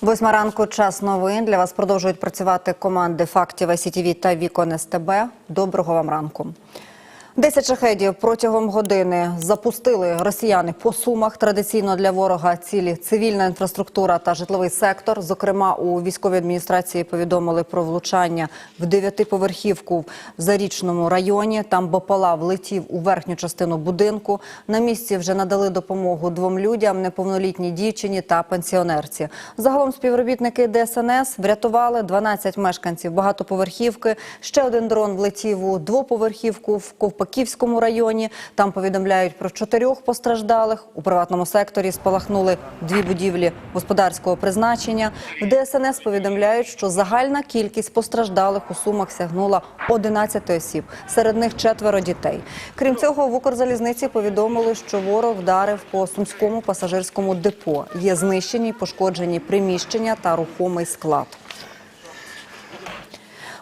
Восьма ранку час новин. Для вас продовжують працювати команди фактів СІТВ та Вікон СТБ. Доброго вам ранку. Десять шахедів протягом години запустили росіяни по сумах. Традиційно для ворога цілі цивільна інфраструктура та житловий сектор. Зокрема, у військовій адміністрації повідомили про влучання в дев'ятиповерхівку в зарічному районі. Там БПЛА влетів у верхню частину будинку. На місці вже надали допомогу двом людям: неповнолітній дівчині та пенсіонерці. Загалом співробітники ДСНС врятували 12 мешканців багатоповерхівки. Ще один дрон влетів у двоповерхівку в Ковпаківському районі. Там повідомляють про чотирьох постраждалих. У приватному секторі спалахнули дві будівлі господарського призначення. В ДСНС повідомляють, що загальна кількість постраждалих у сумах сягнула 11 осіб. Серед них четверо дітей. Крім цього, в Укрзалізниці повідомили, що ворог вдарив по сумському пасажирському депо. Є знищені й пошкоджені приміщення та рухомий склад.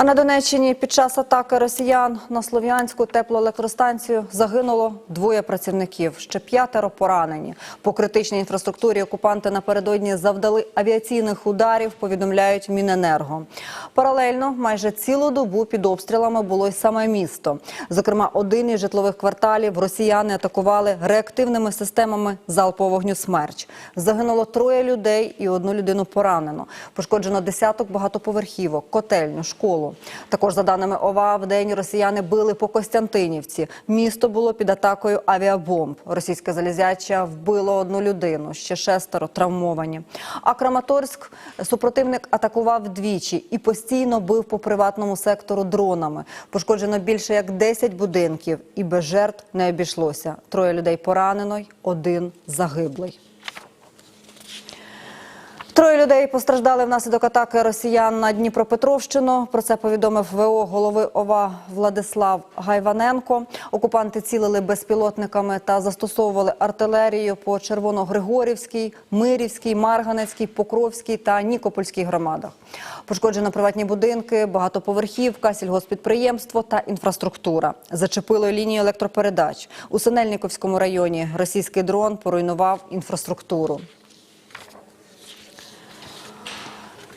А на Донеччині під час атаки росіян на слов'янську теплоелектростанцію загинуло двоє працівників. Ще п'ятеро поранені. По критичній інфраструктурі окупанти напередодні завдали авіаційних ударів. Повідомляють Міненерго. Паралельно майже цілу добу під обстрілами було й саме місто. Зокрема, один із житлових кварталів росіяни атакували реактивними системами залпового вогню «Смерч». Загинуло троє людей і одну людину поранено. Пошкоджено десяток багатоповерхівок, котельню, школу. Також, за даними ОВА, в день росіяни били по Костянтинівці. Місто було під атакою авіабомб. Російське залізяча вбило одну людину, ще шестеро травмовані. А Краматорськ супротивник атакував двічі і постійно бив по приватному сектору дронами. Пошкоджено більше як 10 будинків, і без жертв не обійшлося. Троє людей поранено, один загиблий. Троє людей постраждали внаслідок атаки росіян на Дніпропетровщину. Про це повідомив ВО голови ОВА Владислав Гайваненко. Окупанти цілили безпілотниками та застосовували артилерію по Червоногригорівській, Мирівській, Марганецькій, Покровській та Нікопольській громадах. Пошкоджено приватні будинки, багатоповерхівка, сільгоспідприємство та інфраструктура. Зачепило лінію електропередач. У Синельниковському районі російський дрон поруйнував інфраструктуру.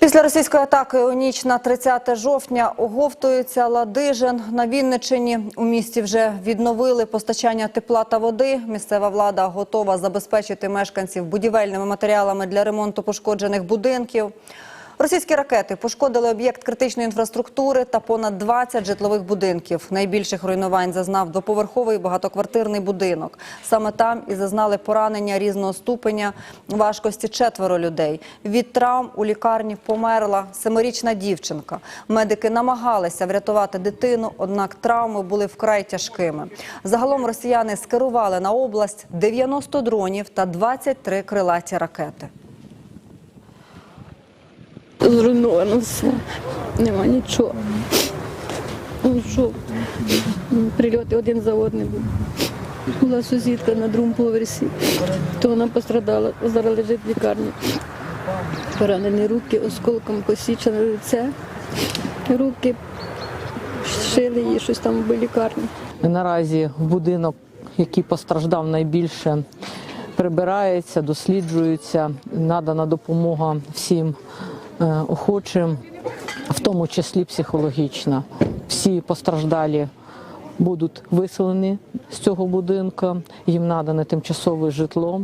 Після російської атаки у ніч на 30 жовтня оговтується Ладижин. На Вінничині у місті вже відновили постачання тепла та води. Місцева влада готова забезпечити мешканців будівельними матеріалами для ремонту пошкоджених будинків. Російські ракети пошкодили об'єкт критичної інфраструктури та понад 20 житлових будинків. Найбільших руйнувань зазнав двоповерховий багатоквартирний будинок. Саме там і зазнали поранення різного ступеня важкості четверо людей. Від травм у лікарні померла семирічна дівчинка. Медики намагалися врятувати дитину, однак травми були вкрай тяжкими. Загалом росіяни скерували на область 90 дронів та 23 крилаті ракети. Зруйновано все. Нема нічого. Ну що, прильоти один за одним. Була сусідка на другому поверсі, то вона пострадала, зараз лежить в лікарні. Поранені руки, осколком посічене лице, руки шили її щось там в лікарні. Наразі будинок, який постраждав найбільше, прибирається, досліджується, надана допомога всім охочим, в тому числі психологічна. Всі постраждалі будуть виселені з цього будинку, їм надане тимчасове житло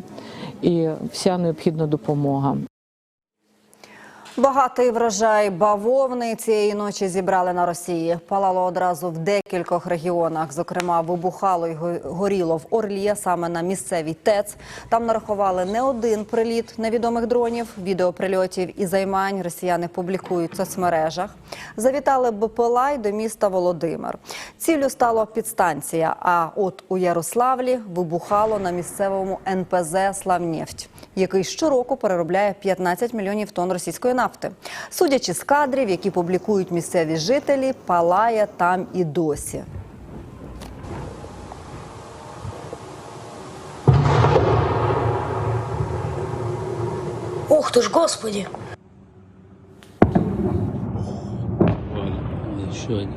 і вся необхідна допомога. Багатий врожай бавовни цієї ночі зібрали на Росії. Палало одразу в декількох регіонах. Зокрема, вибухало й горіло в Орлі, саме на місцевій ТЕЦ. Там нарахували не один приліт невідомих дронів. Відео прильотів і займань росіяни публікують в соцмережах. Завітали БПЛА й до міста Володимир. Ціллю стала підстанція. А от у Ярославлі вибухало на місцевому НПЗ Славнефть, який щороку переробляє 15 мільйонів тонн російської нафти. Судячи з кадрів, які публікують місцеві жителі, палає там і досі. Ух ты ж, господи! Ладно, еще один.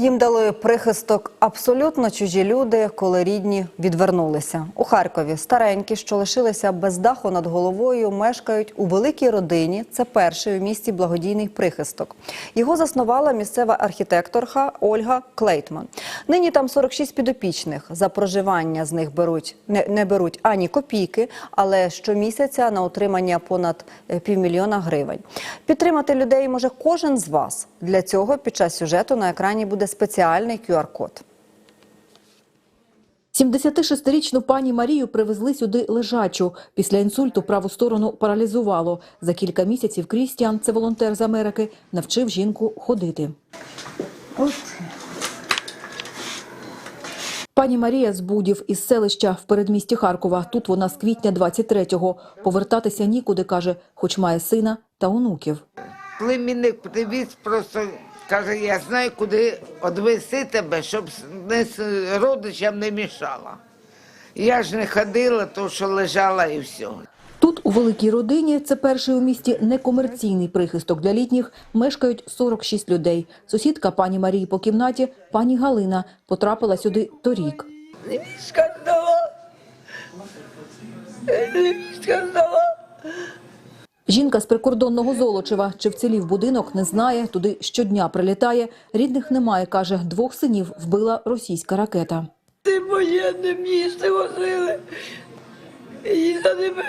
Їм дали прихисток абсолютно чужі люди, коли рідні відвернулися. У Харкові старенькі, що лишилися без даху над головою, мешкають у великій родині. Це перший у місті благодійний прихисток. Його заснувала місцева архітекторка Ольга Клейтман. Нині там 46 підопічних. За проживання з них беруть не, не беруть ані копійки, але щомісяця на утримання понад е, півмільйона гривень. Підтримати людей може кожен з вас. Для цього під час сюжету на екрані буде спеціальний QR-код. 76-річну пані Марію привезли сюди лежачу. Після інсульту праву сторону паралізувало. За кілька місяців Крістіан, це волонтер з Америки, навчив жінку ходити. Пані Марія з Будів із селища в передмісті Харкова. Тут вона з квітня 23-го. Повертатися нікуди, каже, хоч має сина та онуків. Племінник привіз, просто каже, я знаю, куди відвести тебе, щоб не родичам не мішала. Я ж не ходила, то що лежала і все. Тут, у великій родині, це перший у місті некомерційний прихисток для літніх, мешкають 46 людей. Сусідка пані Марії по кімнаті, пані Галина, потрапила сюди торік. Мішка здала. Мішка здала. Жінка з прикордонного Золочева, чи вцілів будинок, не знає, туди щодня прилітає. Рідних немає, каже, двох синів вбила російська ракета. Ти воєнне не місце возили. І за ними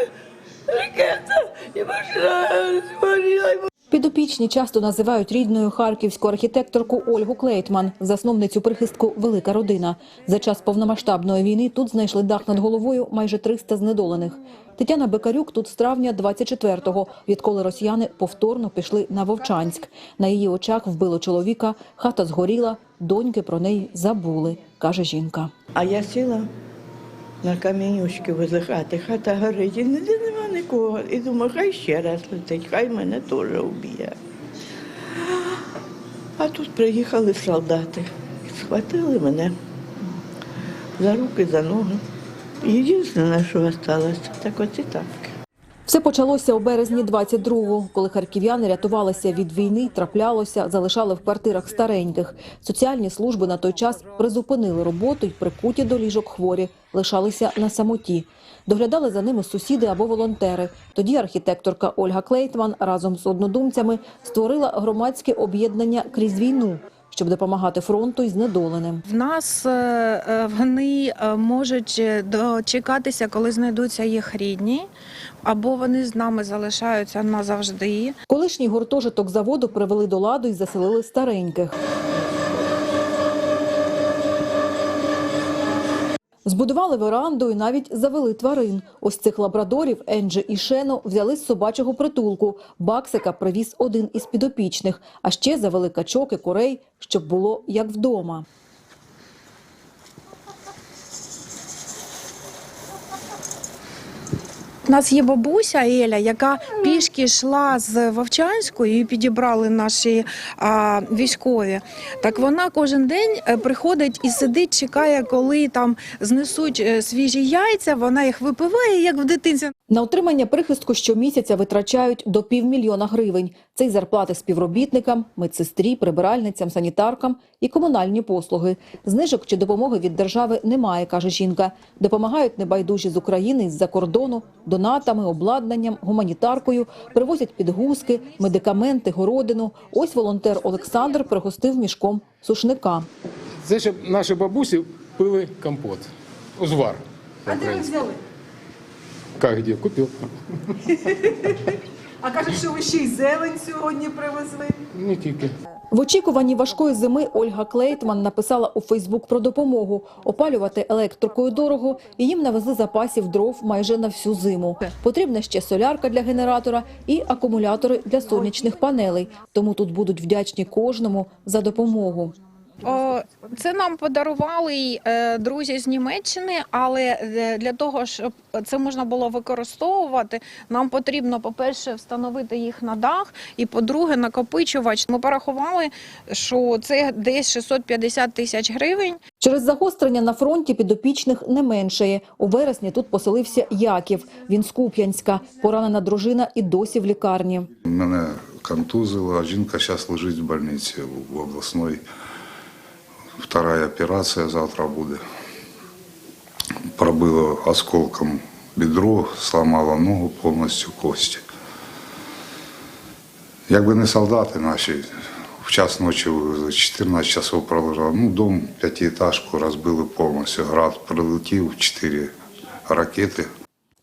ракета, і машина згоріла. Підопічні часто називають рідною харківську архітекторку Ольгу Клейтман, засновницю прихистку «Велика родина». За час повномасштабної війни тут знайшли дах над головою майже 300 знедолених. Тетяна Бекарюк тут з травня 24-го, відколи росіяни повторно пішли на Вовчанськ. На її очах вбило чоловіка, хата згоріла, доньки про неї забули, каже жінка. А я сіла на камінючки возле хата горить, і ніде нема нікого. І думаю, хай ще раз летить, хай мене теж вб'є. А тут приїхали солдати, схватили мене за руки, за ноги. Єдине, що залишилося, так оці тапки. Все почалося у березні 22-го, коли харків'яни рятувалися від війни, траплялося, залишали в квартирах стареньких. Соціальні служби на той час призупинили роботу й прикуті до ліжок хворі, лишалися на самоті. Доглядали за ними сусіди або волонтери. Тоді архітекторка Ольга Клейтман разом з однодумцями створила громадське об'єднання крізь війну, щоб допомагати фронту і знедоленим. В нас е, е, вони е, можуть дочекатися, коли знайдуться їх рідні, або вони з нами залишаються назавжди. Колишній гуртожиток заводу привели до ладу і заселили стареньких. Збудували веранду і навіть завели тварин. Ось цих лабрадорів Енджі і Шену взяли з собачого притулку. Баксика привіз один із підопічних, а ще завели качок і курей, щоб було як вдома. Нас є бабуся Еля, яка пішки йшла з Вовчанську і підібрали наші а, військові. Так вона кожен день е, приходить і сидить, чекає, коли там знесуть е, свіжі яйця. Вона їх випиває, як в дитинстві. На утримання прихистку щомісяця витрачають до півмільйона гривень. Це й зарплати співробітникам, медсестрі, прибиральницям, санітаркам і комунальні послуги. Знижок чи допомоги від держави немає, каже жінка. Допомагають небайдужі з України з-за кордону, донатами, обладнанням, гуманітаркою, привозять підгузки, медикаменти, городину. Ось волонтер Олександр пригостив мішком сушника. Це щоб наші бабусі пили компот. Узвар. А де ви взяли? Как де? Купив. А кажуть, що ви ще й зелень сьогодні привезли. Не тільки. В очікуванні важкої зими Ольга Клейтман написала у Фейсбук про допомогу. Опалювати електрикою дорого, і їм навезли запасів дров майже на всю зиму. Потрібна ще солярка для генератора і акумулятори для сонячних панелей. Тому тут будуть вдячні кожному за допомогу. О, Це нам подарували е, друзі з Німеччини, але е, для того, щоб це можна було використовувати, нам потрібно, по-перше, встановити їх на дах, і по-друге, накопичувач. Ми порахували, що це десь 650 тисяч гривень. Через загострення на фронті підопічних не меншає. У вересні тут поселився Яків. Він з Куп'янська. Поранена дружина і досі в лікарні. Мене контузило, а жінка зараз лежить в больниці в обласної вторая операція завтра буде. Пробило осколком бедро, сломало ногу повністю кості. Якби не солдати наші, в час ночі вивезли, 14 часов пролежав. Ну, дом, п'ятиэтажку розбили повністю. Град прилетів, 4 ракети.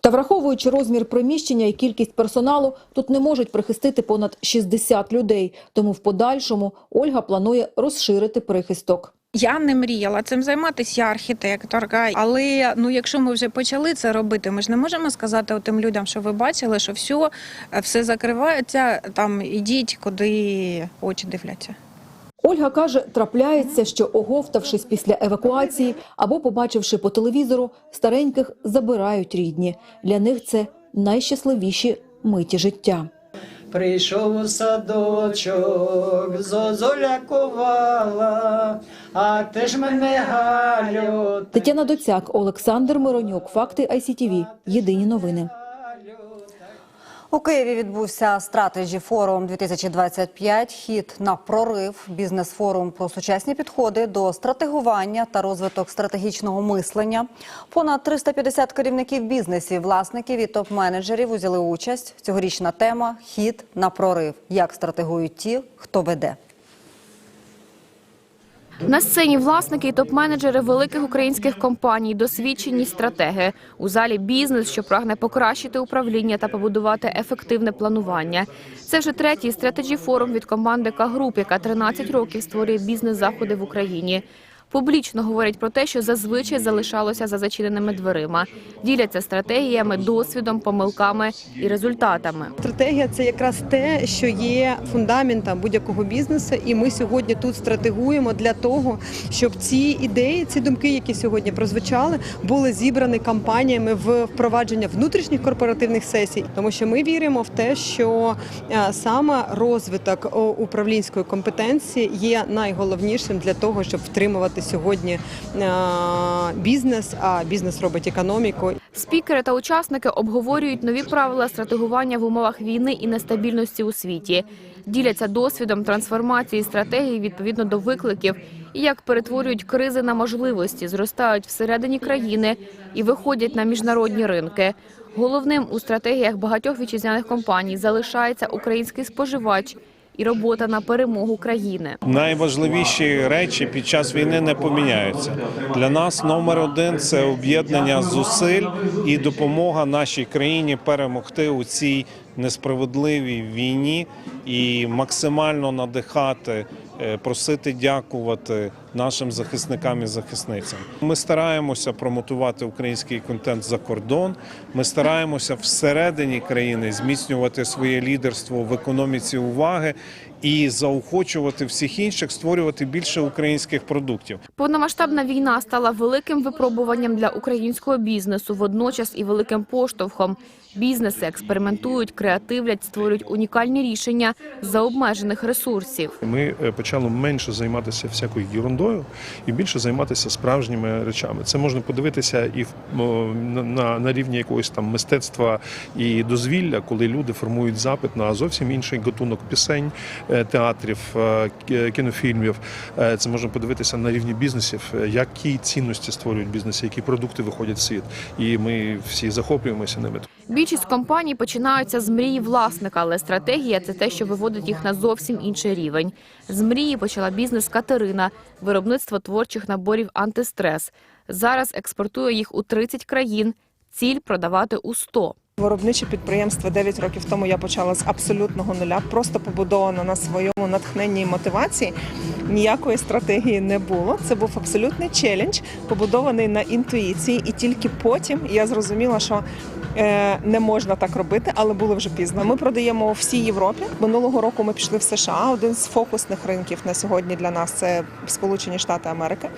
Та враховуючи розмір приміщення і кількість персоналу, тут не можуть прихистити понад 60 людей. Тому в подальшому Ольга планує розширити прихисток. Я не мріяла цим займатися, я архітекторка. Але ну, якщо ми вже почали це робити, ми ж не можемо сказати тим людям, що ви бачили, що все, все закривається. Там ідіть, куди очі дивляться. Ольга каже, трапляється, що оговтавшись після евакуації або побачивши по телевізору, стареньких забирають рідні. Для них це найщасливіші миті життя. Прийшов у садочок, зозуля ковала, а ти ж мене Галю. Тетяна Доцяк, Олександр Миронюк. Факти ICTV. Єдині новини. У Києві відбувся стратежі форум 2025 Хід на прорив. Бізнес-форум про сучасні підходи до стратегування та розвиток стратегічного мислення. Понад 350 керівників бізнесів, власників і топ-менеджерів узяли участь. Цьогорічна тема Хід на прорив. Як стратегують ті, хто веде. На сцені власники і топ-менеджери великих українських компаній, досвідчені стратеги. У залі бізнес, що прагне покращити управління та побудувати ефективне планування. Це вже третій стратегі форум від команди К-груп, яка 13 років створює бізнес-заходи в Україні. Публічно говорять про те, що зазвичай залишалося за зачиненими дверима. Діляться стратегіями, досвідом, помилками і результатами. Стратегія це якраз те, що є фундаментом будь-якого бізнесу, і ми сьогодні тут стратегуємо для того, щоб ці ідеї, ці думки, які сьогодні прозвучали, були зібрані компаніями в впровадження внутрішніх корпоративних сесій, тому що ми віримо в те, що е, саме розвиток управлінської компетенції є найголовнішим для того, щоб втримувати сьогодні е, бізнес, а бізнес робить економіку. Спікери та учасники обговорюють нові правила стратегування в умовах війни і нестабільності у світі. Діляться досвідом трансформації стратегії відповідно до викликів і як перетворюють кризи на можливості, зростають всередині країни і виходять на міжнародні ринки. Головним у стратегіях багатьох вітчизняних компаній залишається український споживач і робота на перемогу країни. Найважливіші речі під час війни не поміняються. Для нас номер один це об'єднання зусиль і допомога нашій країні перемогти у цій несправедливій війні і максимально надихати, е, просити дякувати нашим захисникам і захисницям. Ми стараємося промотувати український контент за кордон. Ми стараємося всередині країни зміцнювати своє лідерство в економіці уваги і заохочувати всіх інших створювати більше українських продуктів. Повномасштабна війна стала великим випробуванням для українського бізнесу, водночас і великим поштовхом. Бізнеси експериментують, креативлять, створюють унікальні рішення за обмежених ресурсів. Ми е, почали менше займатися всякою ерундою і більше займатися справжніми речами. Це можна подивитися і на, на, рівні якогось там мистецтва і дозвілля, коли люди формують запит на зовсім інший гатунок пісень, е, театрів, е, кінофільмів. Е, Це можна подивитися на рівні бізнесів, які цінності створюють бізнеси, які продукти виходять в світ. І ми всі захоплюємося ними. Більшість компаній починаються з мрії власника, але стратегія це те, що виводить їх на зовсім інший рівень. З мрії почала бізнес Катерина, виробництво творчих наборів антистрес. Зараз експортує їх у 30 країн. Ціль продавати у 100. Виробниче підприємство 9 років тому я почала з абсолютного нуля, просто побудовано на своєму натхненні і мотивації. Ніякої стратегії не було. Це був абсолютний челендж, побудований на інтуїції, і тільки потім я зрозуміла, що не можна так робити, але було вже пізно. Ми продаємо всій Європі. Минулого року ми пішли в США. Один з фокусних ринків на сьогодні для нас це Сполучені Штати Америки,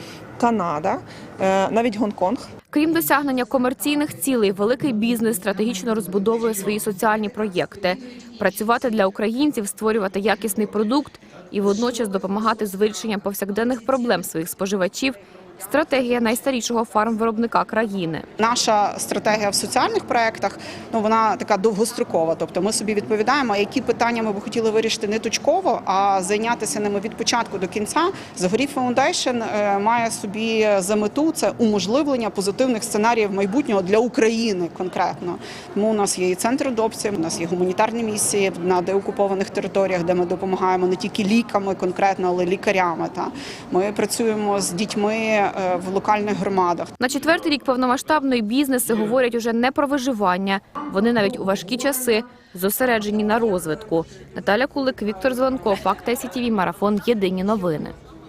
Канада, е, навіть Гонконг. Крім досягнення комерційних цілей, великий бізнес стратегічно розбудовує свої соціальні проєкти. Працювати для українців, створювати якісний продукт і водночас допомагати з вирішенням повсякденних проблем своїх споживачів стратегія найстарішого фармвиробника країни. Наша стратегія в соціальних проєктах ну вона така довгострокова. Тобто ми собі відповідаємо, які питання ми б хотіли вирішити не точково, а зайнятися ними від початку до кінця. Загорі Фаундейшн е, має собі за мету це уможливлення позитивних сценаріїв майбутнього для України конкретно. Тому у нас є і центр адопції, у нас є гуманітарні місії на деокупованих територіях, де ми допомагаємо не тільки ліками конкретно, але лікарями. Та ми працюємо з дітьми в локальних громадах. На четвертий рік повномасштабної бізнеси говорять уже не про виживання. Вони навіть у важкі часи зосереджені на розвитку. Наталя Кулик, Віктор Зеленков, Факт сітіві Марафон. Єдині новини.